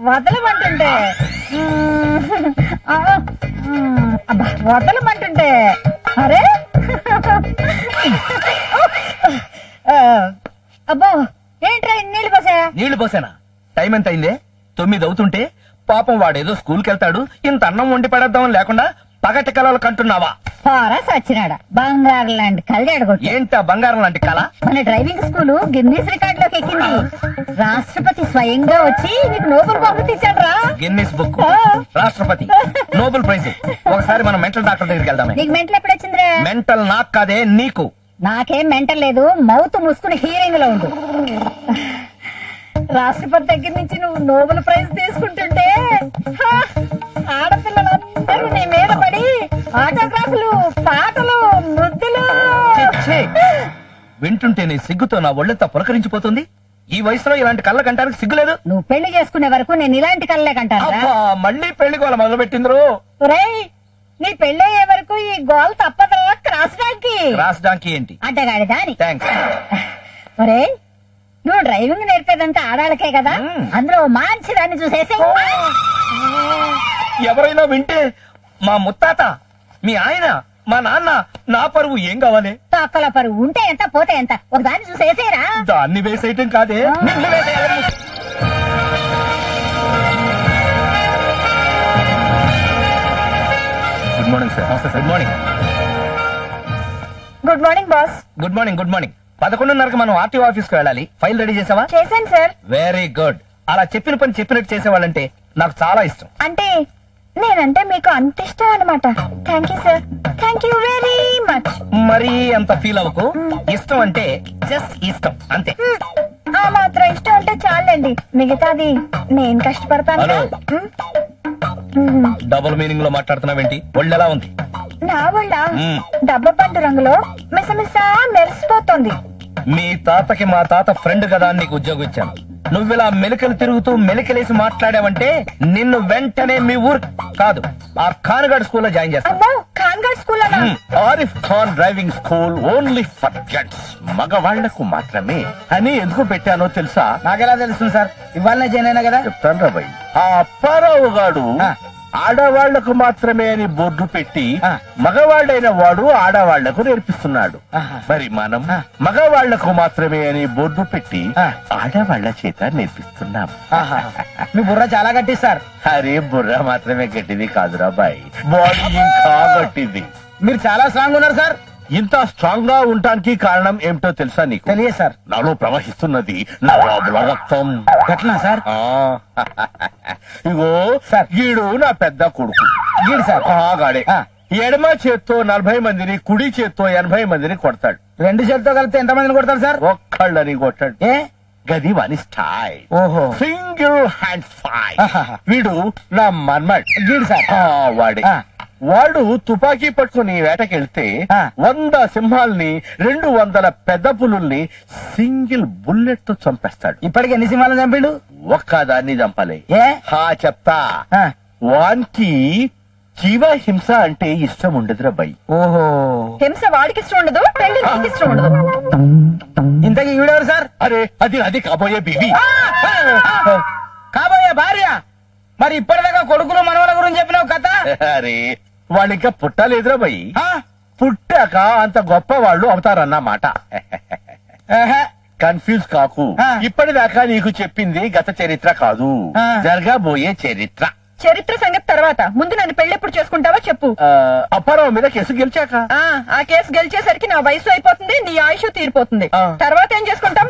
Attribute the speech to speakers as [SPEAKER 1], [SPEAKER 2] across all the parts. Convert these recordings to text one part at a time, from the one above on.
[SPEAKER 1] వదలమంటుంటే. అబ్బా వదలమంటుంటే. అరే? ఆ, అబ్బో ఏంట్రా నీళ్ళు పోసా?
[SPEAKER 2] నీళ్ళు పోసానా? టైం ఎంత అయిందే? తొమ్మిది అవుతుంటే పాపం వాడేదో స్కూల్కి వెళ్తాడు ఇంత అన్నం వండి పడేద్దామని లేకుండా పగటి కలలు కంటున్నావా?
[SPEAKER 1] పోరా సచ్చినాడ. బంగారు లాంటి కళ్యాణ కొట్టు
[SPEAKER 2] ఏంటా బంగారం లాంటి కళ?
[SPEAKER 1] మన డ్రైవింగ్ స్కూల్ గిన్నీస్ రికార్డ్లోకి ఎక్కింది. రాష్ట్రపతి స్వయంగా వచ్చి నీకు నోబెల్ బహుమతి ఇచ్చాడ్రా.
[SPEAKER 2] Guinness book. రాష్ట్రపతి నోబెల్ ప్రైజ్. ఒకసారి మనం మెంటల్ డాక్టర్ దగ్గరికి వెళ్దామే.
[SPEAKER 1] నీకు మెంటల్ ఎప్పుడు వచ్చిందిరా?
[SPEAKER 2] మెంటల్ నాకు కాదే నీకు.
[SPEAKER 1] నాకేం మెంటల్ లేదు. మౌత్ మూసుకుని హీరింగ్లో ఉండు. రాష్ట్రపతి దగ్గర నుంచి నువ్వు నోబెల్ ప్రైజ్ తీసుకుంటుంటే ఆటోగ్రాఫ్లు పాటలు ముద్దులు
[SPEAKER 2] ఛీ, ఛీ. వింటుంటే నీ సిగ్గుతో నా ఒళ్ళంతా పులకరించిపోతుంది. ఈ వయసులో ఇలాంటి కళ్ళ కంటానికి సిగ్గులేదు
[SPEAKER 1] నువ్వు పెళ్ళి చేసుకునే వరకు నేను ఇలాంటి కళ్ళే కంటాను
[SPEAKER 2] మళ్ళీ పెళ్ళి కోల మొదలు పెట్టిండ్రు
[SPEAKER 1] ఒరేయ్ నీ పెళ్ళయ్యే వరకు ఈ గోల్ తప్పదురా క్రాస్ డాంకి.
[SPEAKER 2] రాసడానికి ఏంటి?
[SPEAKER 1] అడ్డగాడి దాని
[SPEAKER 2] థ్యాంక్స్
[SPEAKER 1] ఒరే నువ్వు డ్రైవింగ్ నేర్పేదంతా ఆడాలకే కదా. అందులో మంచి దాన్ని చూసేసి
[SPEAKER 2] ఎవరైనా వింటే మా ముత్తాత మీ ఆయన మా నాన్న నా పరువు ఏం కావాలి?
[SPEAKER 1] తొక్కల పరువు ఉంటే ఎంత పోతే ఎంత? ఒక దాన్ని చూసేసేరా.
[SPEAKER 2] దాన్ని వేసేయటం కాదే. నిన్ను వేసేయాలి. Good morning sir good morning
[SPEAKER 1] good morning boss
[SPEAKER 2] good morning good morning పదకొండున్నరకు మనం ఆర్టీఓ ఆఫీస్కు వెళ్ళాలి. ఫైల్ రెడీ చేసావా?
[SPEAKER 1] చేశాను సార్
[SPEAKER 2] వెరీ గుడ్ అలా చెప్పిన పని చెప్పినట్టు చేసేవాళ్ళంటే నాకు చాలా ఇష్టం.
[SPEAKER 1] అంటే నేనంటే మీకు అంత ఇష్టం అనమాట thank you sir thank you very much
[SPEAKER 2] మరీ అంత ఫీల్ అవ్వకు. ఇష్టం అంటే జస్ట్ ఇష్టం అంతే.
[SPEAKER 1] ఆ మాత్రం ఇష్టం అంటే చాలండి. మిగతాది నేను కష్టపడతాను.
[SPEAKER 2] డబుల్ మీనింగ్లో మాట్లాడుతున్నావేంటి? ఒళ్ళు ఎలా ఉంది?
[SPEAKER 1] నా వల్ల
[SPEAKER 2] మ్మ్.
[SPEAKER 1] డబ్బ పండు రంగులో మిసమిస మెరిసిపోతుంది.
[SPEAKER 2] మీ తాతకి మా తాత ఫ్రెండ్ కదా నీకు ఉద్యోగం ఇచ్చాను. నువ్విలా మెలికలు తిరుగుతూ మెలికలేసి మాట్లాడావంటే నిన్ను వెంటనే మీ ఊరు కాదు ఆ ఖాన్గఢ్ స్కూల్లో జాయిన్ చేస్తాను
[SPEAKER 1] Khangarh school
[SPEAKER 3] Arif Khan driving school only for gents మగవాళ్ళకు మాత్రమే. అని ఎందుకు పెట్టానో తెలుసా?
[SPEAKER 2] నాకెలా తెలుస్తుంది సార్? ఇవాళనే జాయిన్ అయినా కదా?
[SPEAKER 3] చెప్తాను రాబాయ్ ఆ అప్పారావు గాడు. ఆడవాళ్ళకు మాత్రమే అని బోర్డు పెట్టి. మగవాళ్ళైన వాడు ఆడవాళ్ళకు నేర్పిస్తున్నాడు. మరి మనం. మగవాళ్ళకు మాత్రమే అని బోర్డు పెట్టి. ఆడవాళ్ళ చేత నేర్పిస్తున్నాం
[SPEAKER 2] మీ బుర్ర చాలా గట్టి సార్
[SPEAKER 3] అరే బుర్ర మాత్రమే గట్టిది కాదురా బాయ్ బాడీ ఇంకా గట్టిది
[SPEAKER 2] మీరు చాలా స్ట్రాంగ్ ఉన్నారు సార్
[SPEAKER 3] ఇంత స్ట్రాంగ్గా ఉండటానికి కారణం ఏమిటో తెలుసా నీకు?
[SPEAKER 2] తెలియదు సార్.
[SPEAKER 3] నాలో ప్రవహిస్తున్నది నవాబుల రక్తం.
[SPEAKER 2] గట్లా సార్?
[SPEAKER 3] ఆ, ఇగో
[SPEAKER 2] సార్.
[SPEAKER 3] గీడు నా పెద్ద కొడుకు.
[SPEAKER 2] గీడు సార్.
[SPEAKER 3] ఆ, గాడే
[SPEAKER 2] ఆ.
[SPEAKER 3] ఎడమ చేత్తో నలభై మందిని కుడి చేత్తో ఎనభై మందిని కొడతాడు.
[SPEAKER 2] రెండు చేతితో కలిపితే ఎంత మందిని కొడతారు సార్?
[SPEAKER 3] ఒక్కళ్ళని కొట్టాడు.
[SPEAKER 2] ఏ?
[SPEAKER 3] గది వాని స్టైల్.
[SPEAKER 2] ఓహో.
[SPEAKER 3] సింగిల్ హ్యాండ్ ఫైవ్
[SPEAKER 2] ఆహాహా.
[SPEAKER 3] వీడు నా మన్మడ్.
[SPEAKER 2] గీడు సార్.
[SPEAKER 3] ఆ, వాడే.
[SPEAKER 2] ఆ.
[SPEAKER 3] వాడు తుపాకీ పట్టుకుని వేటకెళ్తే. వంద సింహాల్ని రెండు వందల పెద్ద పులుల్ని సింగిల్ బుల్లెట్తో చంపేస్తాడు.
[SPEAKER 2] ఇప్పటికి ఎన్ని సింహాలను చంపిండు?
[SPEAKER 3] ఒక్కదాన్ని చంపలే.
[SPEAKER 2] ఏ?
[SPEAKER 3] హా చెప్తా. వానికి జీవ హింస అంటే ఇష్టం ఉండదురా బై.
[SPEAKER 2] ఓహో.
[SPEAKER 1] హింస వాడికి ఇష్టం ఉండదు పెళ్ళి నీకు ఇష్టం ఉండదు.
[SPEAKER 2] ఇంతకీ ఈవిడెవరు సార్?
[SPEAKER 3] అరే అది అది కాబోయే బీబీ
[SPEAKER 2] కాబోయే భార్య. మరి ఇప్పటిదాకా కొడుకులు మనవల గురించి చెప్పినావు కథ?
[SPEAKER 3] అరే వాళ్ళు ఇంకా పుట్టలేదురా
[SPEAKER 2] ఆ?
[SPEAKER 3] పుట్టాక అంత గొప్ప వాళ్ళు అవుతారన్నమాట. కన్ఫ్యూజ్ కాకు. ఇప్పటిదాకా నీకు చెప్పింది గత చరిత్ర కాదు. జరగబోయే చరిత్ర.
[SPEAKER 1] చరిత్ర సంగతి తర్వాత. ముందు నన్ను పెళ్ళి ఎప్పుడు చేసుకుంటావో చెప్పు.
[SPEAKER 3] అప్పారావు మీద కేసు గెలిచాక?
[SPEAKER 1] ఆ ఆ కేసు గెలిచేసరికి నా వయసు అయిపోతుంది నీ ఆయుష్ తీరిపోతుంది. తర్వాత ఏం చేసుకుంటాం?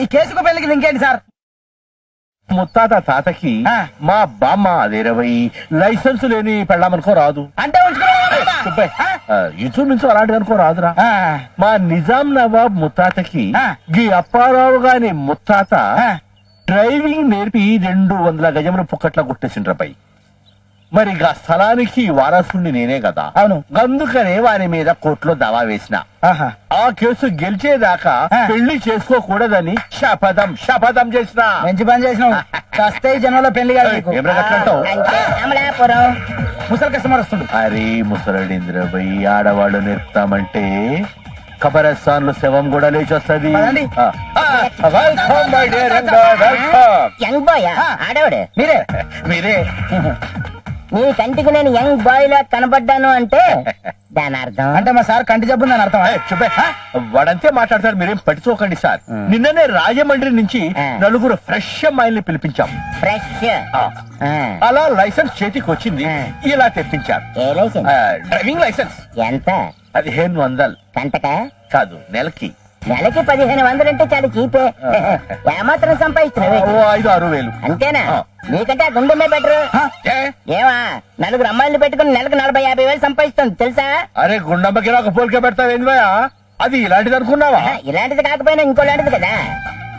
[SPEAKER 2] ఈ కేసుకు పెళ్ళికి ఇంకేంటి సార్?
[SPEAKER 3] ముత్తాత తాతకి. మా బామ్మ అదేరవై లైసెన్స్ లేని పెళ్ళామనుకో రాదు
[SPEAKER 2] అంటే? ఆ,
[SPEAKER 3] ఇంచుమించు అలాంటిది అనుకో రాదురా. మా నిజాం నవాబ్ ముత్తాతకి. గీ అప్పారావు గాని ముత్తాత. డ్రైవింగ్ నేర్పి రెండు వందల గజములు పుక్కట్ల కొట్టేసిండ్రపై మరి గా స్థలానికి వారసుని నేనే కదా.
[SPEAKER 2] అవును.
[SPEAKER 3] అందుకనే వారి మీద కోర్టులో దావా వేసిన. ఆ కేసు గెలిచేదాకా
[SPEAKER 2] ఆ.
[SPEAKER 3] పెళ్ళి చేసుకోకూడదని శపథం శపథం చేసిన.
[SPEAKER 2] మంచి పని చేసినావు. చస్తే ఈ జనంలో
[SPEAKER 1] పెళ్ళి
[SPEAKER 2] ముసలి కస్టమర్ వస్తుండు.
[SPEAKER 3] అరే ముసలడింద్రబై ఆడవాళ్ళు నేర్పుతామంటే కబరస్థాన్లు శవం కూడా లేచి వస్తుంది. ఆ, ఆ,
[SPEAKER 2] మీరే?
[SPEAKER 3] మీరే.
[SPEAKER 4] నీ కంటికి నేను యంగ్ బాయ్ లా కనబడ్డాను అంటే దాని అర్థం?
[SPEAKER 2] అంటే మా సార్ కంటి జబ్బు ఉందని అర్థం.
[SPEAKER 3] చుబ్బే. వాడంతే మాట్లాడతాడు మీరేం పట్టించుకోకండి సార్. నిన్ననే రాజమండ్రి నుంచి. నలుగురు ఫ్రెష్ అమ్మాయిల్ని పిలిపించాం.
[SPEAKER 4] ఫ్రెష్.
[SPEAKER 3] అలా లైసెన్స్ చేతికి వచ్చింది. ఇలా తెప్పించారు. Driving licence.
[SPEAKER 4] ఎంత?
[SPEAKER 3] పదిహేను వందలు.
[SPEAKER 4] కంటక
[SPEAKER 3] కాదు నెలకి.
[SPEAKER 4] నెలకి పదిహేను వందలు అంటే చాలా చీపే. ఏమాత్రం సంపాదిస్తున్నావే?
[SPEAKER 3] ఓ ఐదు ఆరు వేలు.
[SPEAKER 4] అంతేనా. నీకంటే ఆ గుండెమే బెటర్.
[SPEAKER 3] ఏ?
[SPEAKER 4] ఏమా నలుగురు అమ్మాయిలు పెట్టుకుని నెలకు నలభై యాభై వేలు సంపాదిస్తుంది తెలుసా?
[SPEAKER 3] అరే గుండమ్మకి నాకు పోలిక పెడతావు ఏంద్రయా అది ఇలాంటిది అనుకున్నావా?
[SPEAKER 4] ఆహా, ఇలాంటిది కాకపోయినా ఇంకోలాంటిది కదా.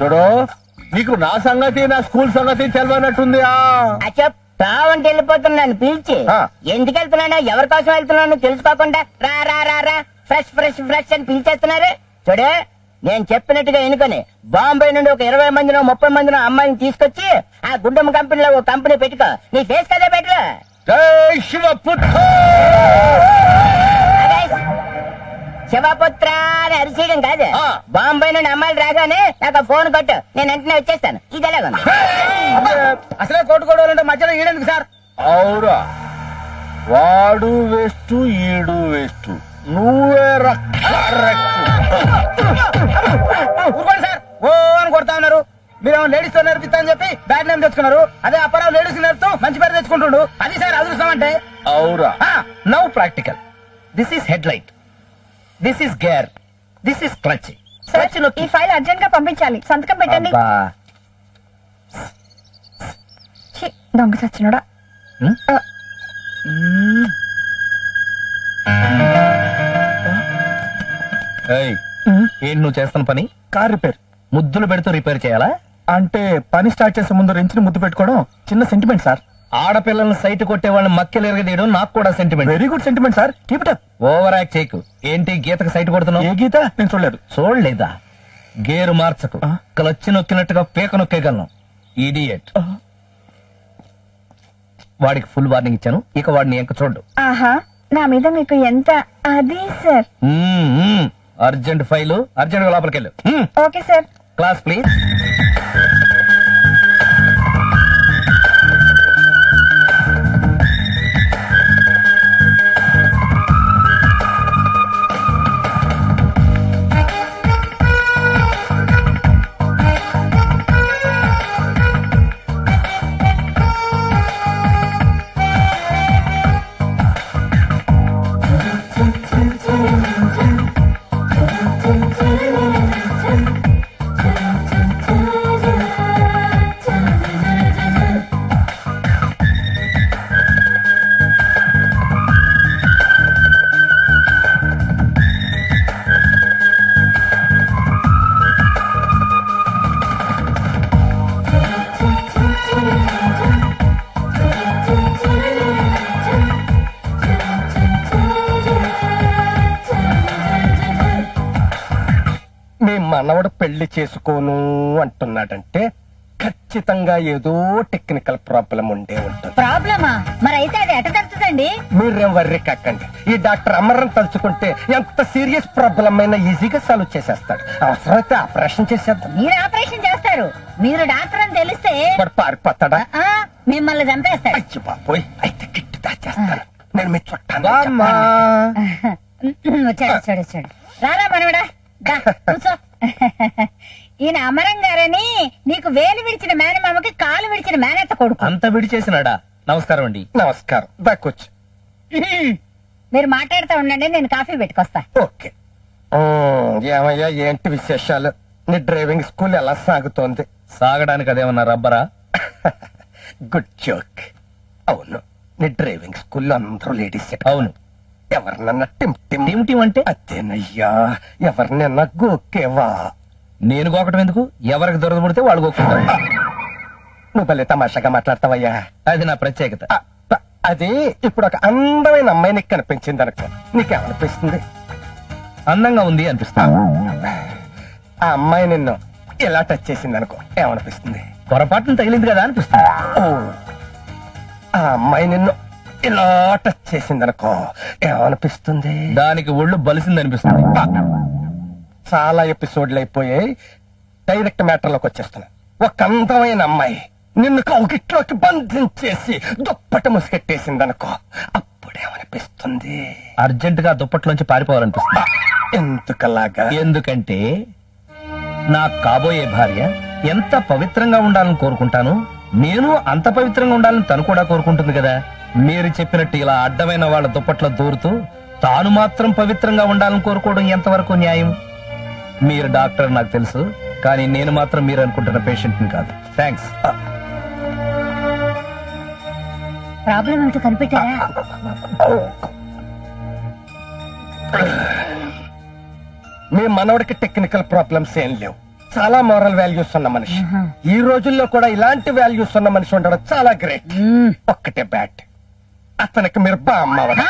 [SPEAKER 3] చూడు నీకు నా సంగతి నా స్కూల్ సంగతి తెలియనట్టుంది ఆ.
[SPEAKER 4] అచ్చప్ తావంటే వెళ్ళిపోతున్నాను పిలిచి.
[SPEAKER 3] ఆ.
[SPEAKER 4] ఎందుకు వెళ్తున్నానో ఎవరి కోసం వెళ్తున్నాను తెలుసుకోకుండా రా రా రా రా. ఫ్రెష్ ఫ్రెష్ ఫ్రెష్ అని పిలిచేస్తున్నారు. చూడు నేను చెప్పినట్టుగా ఎన్నుకొని బాంబే నుండి ఒక ఇరవై మందినో ముప్పై మందినో అమ్మాయిని తీసుకొచ్చి ఆ గుడ్డమ్మ కంపెనీలో ఒక కంపెనీ పెట్టుకో. నీ ఫేస్ కదే పెట్టు
[SPEAKER 3] జై శివపుత్ర
[SPEAKER 4] అని అరిచేయడం కాదు. బాంబే నుండి అమ్మాయిలు రాగానే నాకు ఫోన్ కొట్టు. నేను వెంటనే వచ్చేస్తాను. ఇది ఎలాగుంది?
[SPEAKER 2] అసలే కొట్టుకోవాలంటే మధ్యలో ఈడెందుకు సార్?
[SPEAKER 3] అవురా. వాడు వేస్ట్ ఈడు వేస్ట్. నువ్వే
[SPEAKER 2] ఊరుకోండి సార్. ఓ అని కొడతా ఉన్నారు. మీరు లేడీస్తో నేర్పిస్తా అని చెప్పి బ్యాడ్ నేమ్ తెచ్చుకున్నారు. అదే అప్పారావు లేడీస్ నేర్పుతూ మంచి పేరు తెచ్చుకుంటుండు. అది సార్ అదృష్టం అంటే.
[SPEAKER 3] అవురా.
[SPEAKER 2] Now practical this is head light this is gear this is clutch
[SPEAKER 1] sir ఈ ఫైల్ అర్జెంట్గా పంపించాలి. సంతకం పెట్టండి. దొంగ సచ్చినోడా.
[SPEAKER 2] ఏంటి నువ్వు చేస్తున్న పని?
[SPEAKER 5] Car repair.
[SPEAKER 2] ముద్దులు పెడుతూ రిపేర్ చేయాలా?
[SPEAKER 5] అంటే పని స్టార్ట్ చేసే ముందు రెంచిన ముద్దు పెట్టుకోవడం చిన్న సెంటిమెంట్ సార్.
[SPEAKER 2] ఆడపిల్లల్ని సైట్ కొట్టే వాళ్ళని మక్కలు ఎరగదీయడం నాకు కూడా sentiment
[SPEAKER 5] very good sentiment sir. Keep it up
[SPEAKER 2] over act చేయకు. ఏంటి గీతకు సైట్
[SPEAKER 5] ఏ
[SPEAKER 2] కొడుతున్నావు
[SPEAKER 5] గీత? నేను చూడలేదు.
[SPEAKER 2] చూడలేదా? గేరు మార్చకు.
[SPEAKER 5] ఆ.
[SPEAKER 2] క్లచ్ నొక్కినట్టుగా పీక నొక్కేయగలను. ఇడియట్ వాడికి ఫుల్ వార్నింగ్ ఇచ్చాను. ఇక వాడిని ఎంక చూడు
[SPEAKER 1] ఆహా నా మీద మీకు ఎంత అది సార్?
[SPEAKER 2] Urgent file. అర్జెంట్గా లోపలికి వెళ్ళు
[SPEAKER 1] ఓకే సార్.
[SPEAKER 2] Class please.
[SPEAKER 5] మనవడు పెళ్ళి చేసుకోను అంటున్నాడంటే ఖచ్చితంగా ఏదో టెక్నికల్ ప్రాబ్లం ఉండే ఉంటుంది.
[SPEAKER 1] ప్రాబ్లమా? మరి అయితే అది ఎట తెలుస్తుందండి?
[SPEAKER 5] మీరేం వర్రి కాకండి ఈ డాక్టర్ అమరం తలుచుకుంటే ఎంత సీరియస్ ప్రాబ్లం అయినా ఈజీగా సాల్వ్ చేసేస్తాడు. అవసరమైతే ఆపరేషన్ చేసేద్దాం.
[SPEAKER 1] మీరు ఆపరేషన్ చేస్తారు. మీరు డాక్టర్ అని తెలిస్తే
[SPEAKER 5] వాడు పారిపోతాడా?
[SPEAKER 1] ఆ, మిమ్మల్ని చంపేస్తాడు.
[SPEAKER 5] అచ్చి బాబోయ్ అయితే గిట్టి దాచేస్తాను. నేను మీ చుట్టాను
[SPEAKER 1] వచ్చాడు వచ్చాడు వచ్చాడు. రారా మనవడా? దా, కూర్చో. ఈయన అమరం గారని నీకు వేలు విడిచిన మేనమామకి కాలు విడిచిన మేనత్త కొడుకు.
[SPEAKER 2] అంత విడి చేసినాడా నమస్కారం అండి.
[SPEAKER 5] నమస్కారం. దాకొచ్చు
[SPEAKER 1] మీరు మాట్లాడుతూ ఉండండి నేను కాఫీ పెట్టుకొస్తా.
[SPEAKER 5] ఓకే. ఏమయ్యా ఏంటి విశేషాలు? నీ డ్రైవింగ్ స్కూల్ ఎలా సాగుతోంది?
[SPEAKER 2] సాగడానికి అదేమన్నా రబ్బరా?
[SPEAKER 5] Good joke. అవును నీ డ్రైవింగ్ స్కూల్లో అందరూ లేడీస్
[SPEAKER 2] అవును.
[SPEAKER 5] ఎవరినన్నా టిమ్ టిమ్
[SPEAKER 2] టీమ్ టీం అంటే
[SPEAKER 5] అదేనయ్యా ఎవరినన్నా గోకేవా
[SPEAKER 2] నేను గోకటం ఎందుకు? ఎవరికి దొరద పుడితే వాళ్ళు గోకుంటారు
[SPEAKER 5] నువ్వు భలే తమాషాగా మాట్లాడతావయ్యా.
[SPEAKER 2] అది నా ప్రత్యేకత.
[SPEAKER 5] అది ఇప్పుడు ఒక అందమైన అమ్మాయి నీకు కనిపించింది అనుకో. నీకేమనిపిస్తుంది?
[SPEAKER 2] అందంగా ఉంది అనిపిస్తుంది.
[SPEAKER 5] ఆ అమ్మాయి నిన్ను ఇలా టచ్ చేసింది అనుకో. ఏమనిపిస్తుంది?
[SPEAKER 2] పొరపాటున తగిలింది కదా అనిపిస్తుంది.
[SPEAKER 5] ఆ అమ్మాయి నిన్ను ఇలా టచ్ చేసింది అనుకో ఏమనిపిస్తుంది?
[SPEAKER 2] దానికి ఒళ్ళు బలిసింది అనిపిస్తుంది
[SPEAKER 5] చాలా ఎపిసోడ్లు అయిపోయాయి డైరెక్ట్ మ్యాటర్లోకి వచ్చేస్తున్నా ఒక అందమైన అమ్మాయి నిన్ను కౌగిట్లోకి బంధించేసి దుప్పటి ముసుగెట్టేసిందనుకో అప్పుడేమనిపిస్తుంది?
[SPEAKER 2] అర్జెంట్గా దుప్పట్లోంచి పారిపోవాలనిపిస్తుంది.
[SPEAKER 5] ఎందుకలాగా?
[SPEAKER 2] ఎందుకంటే నా కాబోయే భార్య ఎంత పవిత్రంగా ఉండాలని కోరుకుంటాను నేను అంత పవిత్రంగా ఉండాలని తను కూడా కోరుకుంటుంది కదా. మీరు చెప్పినట్టు ఇలా అడ్డమైన వాళ్ళ దుప్పట్లో దూరుతూ తాను మాత్రం పవిత్రంగా ఉండాలని కోరుకోవడం ఎంతవరకు న్యాయం? మీరు డాక్టర్ నాకు తెలుసు కానీ నేను మాత్రం మీరు అనుకుంటున్న పేషెంట్ని కాదు. థ్యాంక్స్.
[SPEAKER 1] ప్రాబ్లం ఏమిటో? కనిపెట్టారా?
[SPEAKER 5] మీ మనవడికి టెక్నికల్ ప్రాబ్లమ్స్ ఏం లేవు. చాలా మోరల్ వాల్యూస్ ఉన్న మనిషి. ఈ రోజుల్లో కూడా ఇలాంటి వాల్యూస్ ఉన్న మనిషి ఉండడం చాలా గ్రేట్ ఒక్కటే బ్యాట్ అతనికి మీరు బా అమ్మవరా